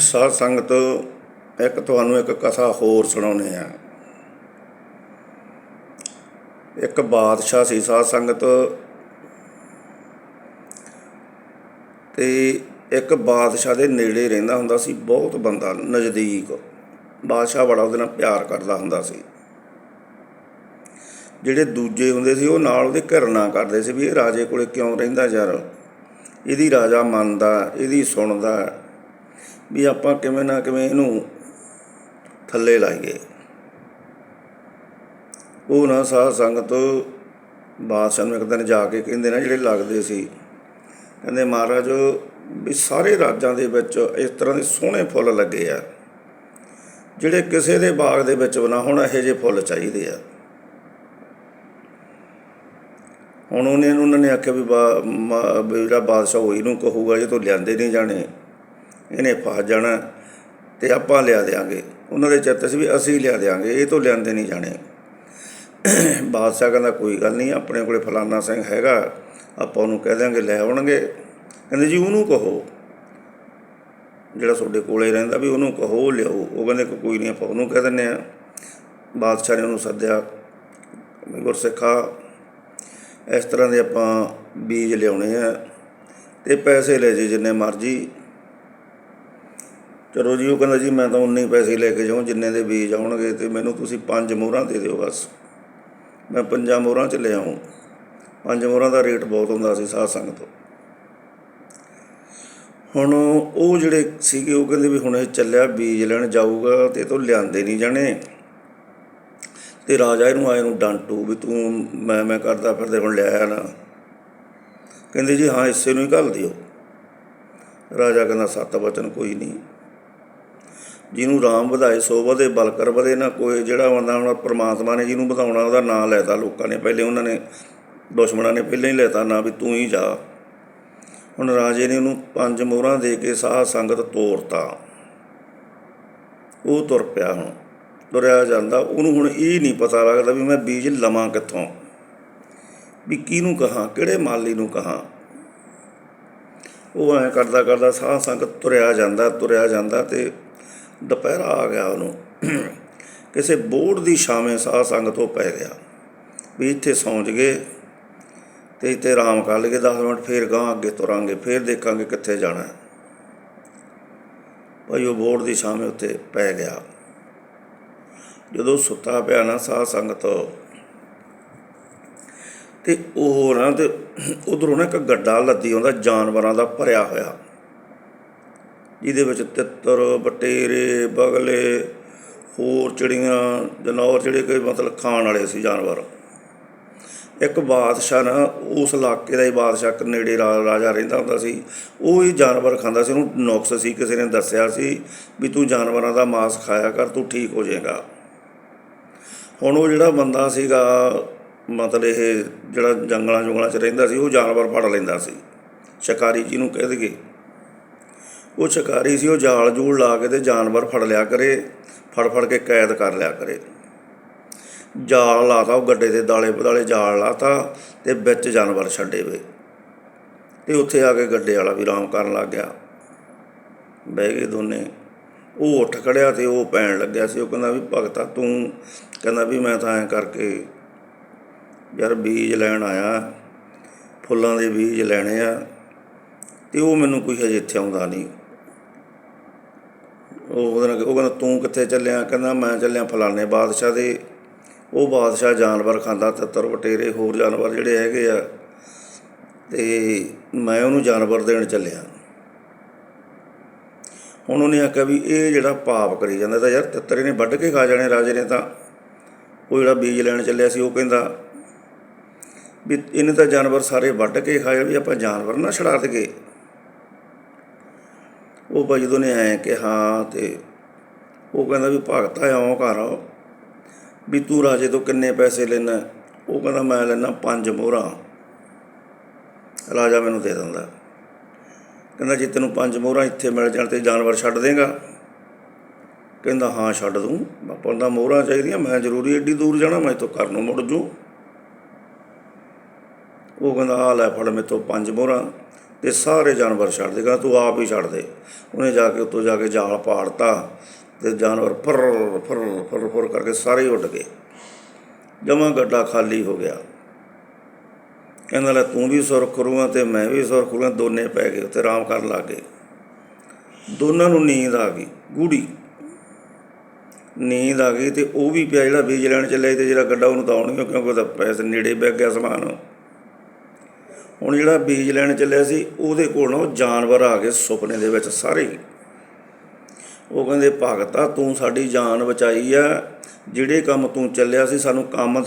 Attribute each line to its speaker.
Speaker 1: ਸਾਧ ਸੰਗਤ, ਇੱਕ ਤੁਹਾਨੂੰ ਇੱਕ ਕਥਾ ਹੋਰ ਸੁਣਾਉਨੇ ਆ ਇੱਕ ਬਾਦਸ਼ਾਹ ਸੀ ਸਾਧ ਸੰਗਤ ਤੇ ਇੱਕ ਬਾਦਸ਼ਾਹ ਦੇ ਨੇੜੇ ਰਹਿੰਦਾ ਹੁੰਦਾ ਸੀ, ਬਹੁਤ ਬੰਦਾ ਨਜ਼ਦੀਕ। ਬਾਦਸ਼ਾਹ ਬੜਾ ਉਹਦੇ ਨਾਲ ਪਿਆਰ ਕਰਦਾ ਹੁੰਦਾ ਸੀ। ਜਿਹੜੇ ਦੂਜੇ ਹੁੰਦੇ ਸੀ, ਉਹ ਨਾਲ ਉਹਦੇ ਘਿਰਣਾ ਕਰਦੇ ਸੀ ਵੀ ਇਹ ਰਾਜੇ ਕੋਲੇ ਕਿਉਂ ਰਹਿੰਦਾ ਯਾਰ? ਇਹਦੀ ਰਾਜਾ ਮੰਨਦਾ, ਇਹਦੀ ਸੁਣਦਾ। ਵੀ ਆਪਾਂ ਕਿਵੇਂ ਨਾ ਕਿਵੇਂ ਇਹਨੂੰ ਥੱਲੇ ਲਾਈਏ। ਉਹ ਨਾ ਸਾਧ ਸੰਗਤ ਬਾਦਸ਼ਾਹ ਨੂੰ ਇੱਕ ਦਿਨ ਜਾ ਕੇ ਕਹਿੰਦੇ ਨਾ ਜਿਹੜੇ ਲੱਗਦੇ ਸੀ, ਕਹਿੰਦੇ ਮਹਾਰਾਜ ਵੀ ਸਾਰੇ ਰਾਜਾਂ ਦੇ ਵਿੱਚ ਇਸ ਤਰ੍ਹਾਂ ਦੇ ਸੋਹਣੇ ਫੁੱਲ ਲੱਗੇ ਆ, ਜਿਹੜੇ ਕਿਸੇ ਦੇ ਬਾਗ ਦੇ ਵਿੱਚ ਬਣਾ ਹੁਣ, ਇਹੋ ਜਿਹੇ ਫੁੱਲ ਚਾਹੀਦੇ ਆ। ਹੁਣ ਉਹਨੇ ਉਹਨਾਂ ਨੇ ਆਖਿਆ ਵੀ ਬਾ- ਜਿਹੜਾ ਬਾਦਸ਼ਾਹ ਹੋਈ ਨੂੰ ਕਹੂਗਾ ਜੇ ਤੋਂ ਲਿਆਂਦੇ ਨਹੀਂ ਜਾਣੇ। ਇਹਨੇ ਫਸ ਜਾਣਾ ਤੇ ਆਪਾਂ ਲਿਆ ਦੇਾਂਗੇ ਉਹਨਾਂ ਦੇ ਚਿੱਤ ਸੀ ਵੀ ਅਸੀਂ ਲਿਆ ਦੇਾਂਗੇ ਇਹ ਤੋਂ ਲਿਆਂਦੇ ਨਹੀਂ ਜਾਣੇ। ਬਾਦਸ਼ਾਹ ਕਹਿੰਦਾ, ਕੋਈ ਗੱਲ ਨਹੀਂ, ਆਪਣੇ ਕੋਲੇ ਫਲਾਨਾ ਸਿੰਘ ਹੈਗਾ, ਆਪਾਂ ਉਹਨੂੰ ਕਹਿ ਦਿਆਂਗੇ, ਲੈ ਆਉਣਗੇ। ਕਹਿੰਦੇ, ਜੀ, ਉਹਨੂੰ ਕਹੋ। ਜਿਹੜਾ ਤੁਹਾਡੇ ਕੋਲੇ ਰਹਿੰਦਾ ਵੀ ਉਹਨੂੰ ਕਹੋ, ਉਹ ਲਿਆਓ। ਉਹ ਕਹਿੰਦੇ ਕਿ ਕੋਈ ਨਹੀਂ, ਆਪਾਂ ਉਹਨੂੰ ਕਹਿ ਦਿੰਦੇ ਆ। ਬਾਦਸ਼ਾਹ ਨੇ ਉਹਨੂੰ ਸੱਦਿਆ ਵੀ ਗੁਰਸਿੱਖਾ, ਇਸ ਤਰ੍ਹਾਂ ਦੇ ਆਪਾਂ ਬੀਜ ਲਿਆਉਣੇ ਆ ਤੇ ਪੈਸੇ ਲੈ ਜੇ ਜਿੰਨੇ ਮਰਜ਼ੀ। ਚਲੋ ਜੀ, ਉਹ ਕਹਿੰਦਾ ਜੀ, ਮੈਂ ਤਾਂ ਉਨੇ ਹੀ ਪੈਸੇ ਲੈ ਕੇ ਜਾਉਂ ਜਿੰਨੇ ਦੇ ਬੀਜ ਆਉਣਗੇ ਤੇ ਮੈਨੂੰ ਤੁਸੀਂ ਪੰਜ ਮੋਹਰਾਂ ਦੇ ਦਿਓ ਬਸ। ਮੈਂ ਪੰਜਾਂ ਮੋਹਰਾਂ ਚ ਲੈ ਆਉਂ ਪੰਜ ਮੋਹਰਾਂ ਦਾ ਰੇਟ ਬਹੁਤ ਹੁੰਦਾ ਸੀ ਸਾਧ ਸੰਗਤ ਹੁਣ ਉਹ ਜਿਹੜੇ ਸੀਗੇ, ਉਹ ਕਹਿੰਦੇ ਵੀ ਹੁਣ ਇਹ ਚੱਲਿਆ, ਬੀਜ ਲੈਣ ਜਾਊਗਾ ਤੇ ਇਹ ਤੋਂ ਲਿਆਂਦੇ ਨਹੀਂ ਜਾਣੇ। ਤੇ ਰਾਜਾ ਇਹਨੂੰ ਆਏ ਨੂੰ ਡਾਂਟੂ ਵੀ ਤੂੰ ਮੈਂ ਮੈਂ ਕਰਦਾ ਫਿਰਦੇ, ਹੁਣ ਲੈ ਲਿਆਇਆ ਨਾ। ਕਹਿੰਦੇ ਜੀ, ਹਾਂ, ਇਸੇ ਨੂੰ ਹੀ ਘੱਲ ਦਿਓ। ਰਾਜਾ ਕਹਿੰਦਾ, ਸੱਤ ਵਚਨ ਕੋਈ ਨਹੀਂ। ਜਿਹਨੂੰ ਰਾਮ ਵਧਾਏ, ਸੋ ਵਧੇ, ਬਲਕਰ ਵਧੇ, ਨਾ ਕੋਈ ਜਿਹੜਾ ਬੰਦਾ ਹੁਣ ਪ੍ਰਮਾਤਮਾ ਨੇ ਜਿਹਨੂੰ ਵਧਾਉਣਾ, ਉਹਦਾ ਨਾਂ ਲੈਤਾ ਲੋਕਾਂ ਨੇ। ਪਹਿਲੇ ਉਹਨਾਂ ਨੇ, ਦੁਸ਼ਮਣਾਂ ਨੇ ਪਹਿਲਾਂ ਹੀ ਲੈਤਾ ਨਾ ਵੀ ਤੂੰ ਹੀ ਜਾ। ਹੁਣ ਰਾਜੇ ਨੇ ਉਹਨੂੰ ਪੰਜ ਮੋਹਰਾਂ ਦੇ ਕੇ ਸਾਹ ਸੰਗਤ ਤੋਰਤਾ। ਉਹ ਤੁਰ ਪਿਆ ਹੁਣ, ਤੁਰਿਆ ਜਾਂਦਾ। ਉਹਨੂੰ ਹੁਣ ਇਹ ਨਹੀਂ ਪਤਾ ਲੱਗਦਾ ਵੀ ਮੈਂ ਬੀਜ ਲਵਾਂ ਕਿੱਥੋਂ। ਵੀ ਕਿਹਨੂੰ ਕਹਾਂ, ਕਿਹੜੇ ਮਾਲੀ ਨੂੰ ਕਹਾਂ। ਉਹ ਐ ਕਰਦਾ ਕਰਦਾ ਸਾਹ ਸੰਗਤ ਤੁਰਿਆ ਜਾਂਦਾ ਤੁਰਿਆ ਜਾਂਦਾ ਤੇ ਦੁਪਹਿਰਾ ਆ ਗਿਆ ਉਹਨੂੰ। ਕਿਸੇ ਬੋੜ ਦੀ ਛਾਵੇਂ ਸਾਹ ਸੰਗ ਤੋਂ ਪੈ ਗਿਆ ਵੀ ਇੱਥੇ ਸੌਂਜ ਗਏ ਤੇ ਇੱਥੇ ਆਰਾਮ ਕਰ ਲਈਏ 10 ਮਿੰਟ ਫੇਰ ਗਾਂ ਅੱਗੇ ਤੁਰਾਂਗੇ, ਫੇਰ ਦੇਖਾਂਗੇ ਕਿੱਥੇ ਜਾਣਾ। ਹੈ ਭਾਈ ਉਹ ਬੋੜ ਦੀ ਛਾਵੇਂ ਉੱਤੇ ਪੈ ਗਿਆ। ਜਦੋਂ ਸੁੱਤਾ ਪਿਆ ਨਾ ਸਾਹ ਸੰਗਤ, ਤੇ ਉਹ ਨਾ ਤੇ ਉਧਰੋਂ ਨਾ ਇੱਕ ਗੱਡਾ ਲੱਦੀ ਆਉਂਦਾ, ਜਾਨਵਰਾਂ ਦਾ ਭਰਿਆ ਹੋਇਆ। ਜਿਹਦੇ ਵਿੱਚ ਤਿੱਤਰ ਬਟੇਰੇ ਬਗਲੇ, ਹੋਰ ਚਿੜੀਆਂ, ਜਨੌਰ ਜਿਹੜੇ ਕੋਈ ਮਤਲਬ ਖਾਣ ਵਾਲੇ ਸੀ ਜਾਨਵਰ। ਇੱਕ ਬਾਦਸ਼ਾਹ ਨਾ, ਉਸ ਇਲਾਕੇ ਦਾ ਹੀ ਬਾਦਸ਼ਾਹ ਨੇੜੇ ਰਾ- ਰਾਜਾ ਰਹਿੰਦਾ ਹੁੰਦਾ ਸੀ। ਉਹ ਹੀ ਜਾਨਵਰ ਖਾਂਦਾ ਸੀ, ਉਹਨੂੰ ਨੁਕਸ ਸੀ, ਕਿਸੇ ਨੇ ਦੱਸਿਆ ਸੀ ਵੀ ਤੂੰ ਜਾਨਵਰਾਂ ਦਾ ਮਾਸ ਖਾਇਆ ਕਰ, ਤੂੰ ਠੀਕ ਹੋ ਜਾਏਗਾ। ਹੁਣ ਉਹ ਜਿਹੜਾ ਬੰਦਾ ਸੀਗਾ, ਮਤਲਬ ਇਹ ਜਿਹੜਾ ਜੰਗਲਾਂ ਜੁੰਗਲਾਂ 'ਚ ਰਹਿੰਦਾ ਸੀ, ਉਹ ਜਾਨਵਰ ਫੜ ਲੈਂਦਾ ਸੀ। ਸ਼ਿਕਾਰੀ ਜਿਹਨੂੰ ਕਹਿ ਦਈਏ। ਉਹ ਸ਼ਿਕਾਰੀ ਸੀ, ਉਹ ਜਾਲ ਜੂਲ ਲਾ ਕੇ ਤੇ ਜਾਨਵਰ ਫੜ ਲਿਆ ਕਰੇ, ਫੜ ਫੜ ਕੇ ਕੈਦ ਕਰ ਲਿਆ ਕਰੇ। ਜਾਲ ਲਾਤਾ, ਉਹ ਗੱਡੇ ਦੇ ਦਾਲੇ ਪਦਾਲੇ ਜਾਲ ਲਾਤਾ ਤੇ ਵਿੱਚ ਜਾਨਵਰ ਛੱਡੇ ਵੇ ਤੇ ਉੱਥੇ ਆ ਕੇ ਗੱਡੇ ਵਾਲਾ ਵੀ ਆਰਾਮ ਕਰਨ ਲੱਗ ਗਿਆ। ਬਹਿ ਗਏ ਦੋਨੇ। ਉਹ ਉੱਠ ਖੜਿਆ ਤੇ ਉਹ ਪੈਣ ਲੱਗਿਆ ਸੀ। ਉਹ ਕਹਿੰਦਾ ਵੀ, ਭਗਤਾ ਤੂੰ? ਕਹਿੰਦਾ ਵੀ ਮੈਂ ਤਾਂ ਐਂ ਕਰਕੇ ਯਾਰ ਬੀਜ ਲੈਣ ਆਇਆ, ਫੁੱਲਾਂ ਦੇ ਬੀਜ ਲੈਣੇ ਆ, ਤੇ ਉਹ ਮੈਨੂੰ ਕੋਈ ਹਜੇ ਇੱਥੇ ਆਉਂਦਾ ਨਹੀਂ। ਉਹ ਉਹਦੇ ਨਾਲ ਉਹ ਕਹਿੰਦਾ, ਤੂੰ ਕਿੱਥੇ ਚੱਲਿਆ? ਕਹਿੰਦਾ, ਮੈਂ ਚੱਲਿਆ ਫਲਾਣੇ ਬਾਦਸ਼ਾਹ ਦੇ। ਉਹ ਬਾਦਸ਼ਾਹ ਜਾਨਵਰ ਖਾਂਦਾ ਤਿੱਤਰ ਵਟੇਰੇ ਹੋਰ ਜਾਨਵਰ ਜਿਹੜੇ ਹੈਗੇ ਆ ਤੇ ਮੈਂ ਉਹਨੂੰ ਜਾਨਵਰ ਦੇਣ ਚੱਲਿਆ। ਹੁਣ ਉਹਨੇ ਆਖਿਆ ਵੀ ਇਹ ਜਿਹੜਾ ਪਾਪ ਕਰੀ ਜਾਂਦਾ ਤਾਂ ਯਾਰ ਤਿੱਤਰ ਇਹਨੇ ਵੱਢ ਕੇ ਖਾ ਜਾਣੇ ਰਾਜੇ ਨੇ ਤਾਂ। ਉਹ ਜਿਹੜਾ ਬੀਜ ਲੈਣ ਚੱਲਿਆ ਸੀ ਉਹ ਕਹਿੰਦਾ ਵੀ ਇਹਨੇ ਤਾਂ ਜਾਨਵਰ ਸਾਰੇ ਵੱਢ ਕੇ ਖਾਏ ਵੀ ਆਪਾਂ ਜਾਨਵਰ ਨਾ ਛੜਾ ਦਈਏ ਉਹ ਭਾਈ ਜਦੋਂ ਨੇ ਐਂ ਕਿਹਾ ਤੇ ਉਹ ਕਹਿੰਦਾ ਵੀ ਭਗਤਾ ਆਉਂ ਘਰ ਵੀ ਤੂੰ ਰਾਜੇ ਤੋਂ ਕਿੰਨੇ ਪੈਸੇ ਲੈਣਾ ਉਹ ਕਹਿੰਦਾ, ਮੈਂ ਲੈਣਾ ਪੰਜ ਮੋਹਰਾਂ। ਰਾਜਾ ਮੈਨੂੰ ਦੇ ਦਿੰਦਾ। ਕਹਿੰਦਾ, ਜੇ ਤੈਨੂੰ ਪੰਜ ਮੋਹਰਾਂ ਇੱਥੇ ਮਿਲ ਜਾਣ ਤੇ ਜਾਨਵਰ ਛੱਡ ਦੇਗਾ। ਕਹਿੰਦਾ, ਹਾਂ, ਛੱਡ ਦੂੰ। ਆਪਾਂ ਦਾ ਮੋਹਰਾਂ ਚਾਹੀਦੀਆਂ, ਮੈਂ ਜ਼ਰੂਰੀ ਏਡੀ ਦੂਰ ਜਾਣਾ, ਮੈਂ ਤੋਂ ਘਰ ਨੂੰ ਮੁੜ ਜੂ। ਉਹ ਕਹਿੰਦਾ ਆ ਲੈ ਫੜ ਮੇਰੇ ਤੋਂ ਪੰਜ ਮੋਹਰਾਂ। ਤੇ ਸਾਰੇ ਜਾਨਵਰ ਛੱਡ ਦੇ, ਕਹਿੰਦਾ ਤੂੰ ਆਪ ਹੀ ਛੱਡ ਦੇ। ਉਹਨੇ ਜਾ ਕੇ ਉੱਤੋਂ ਜਾ ਕੇ ਜਾਲ ਪਾੜਤਾ ਤੇ ਜਾਨਵਰ ਫਰ ਫਰ ਫਰ ਫਰ ਕਰਕੇ ਸਾਰੇ ਹੀ ਉੱਡ ਗਏ। ਜਮਾ ਗੱਡਾ ਖਾਲੀ ਹੋ ਗਿਆ। ਕਹਿੰਦਾ ਲੈ ਤੂੰ ਵੀ ਸੁਰ ਕਰੂਗਾ ਤੇ ਮੈਂ ਵੀ ਸੁਰ ਕਰੂਗਾ ਦੋਨੇ ਪੈ ਗਏ ਉੱਤੇ ਆਰਾਮ ਕਰਨ ਲੱਗ ਗਏ। ਦੋਨਾਂ ਨੂੰ ਨੀਂਦ ਆ ਗਈ ਗੂੜੀ ਨੀਂਦ ਆ ਗਈ ਤੇ ਉਹ ਵੀ ਪਿਆ ਜਿਹੜਾ ਬੀਜ ਲੈਣ ਚੱਲਿਆ ਸੀ ਤੇ ਜਿਹੜਾ ਗੱਡਾ ਉਹਨੂੰ ਤਾਂ ਆਉਣੀ ਕਿਉਂਕਿ ਉਹਦਾ ਪੈਸੇ ਨੇੜੇ ਬੈਗ ਗਿਆ ਸਮਾਨ। ਹੁਣ ਜਿਹੜਾ ਬੀਜ ਲੈਣ ਚੱਲਿਆ ਸੀ, ਉਹਦੇ ਕੋਲ ਨਾ ਉਹ ਜਾਨਵਰ ਆ ਗਏ ਸੁਪਨੇ ਦੇ ਵਿੱਚ ਸਾਰੇ ਉਹ ਕਹਿੰਦੇ, ਭਗਤਾ ਤੂੰ ਸਾਡੀ ਜਾਨ ਬਚਾਈ ਆ, ਜਿਹੜੇ ਕੰਮ ਤੂੰ ਚੱਲਿਆ ਸੀ ਸਾਨੂੰ ਕੰਮ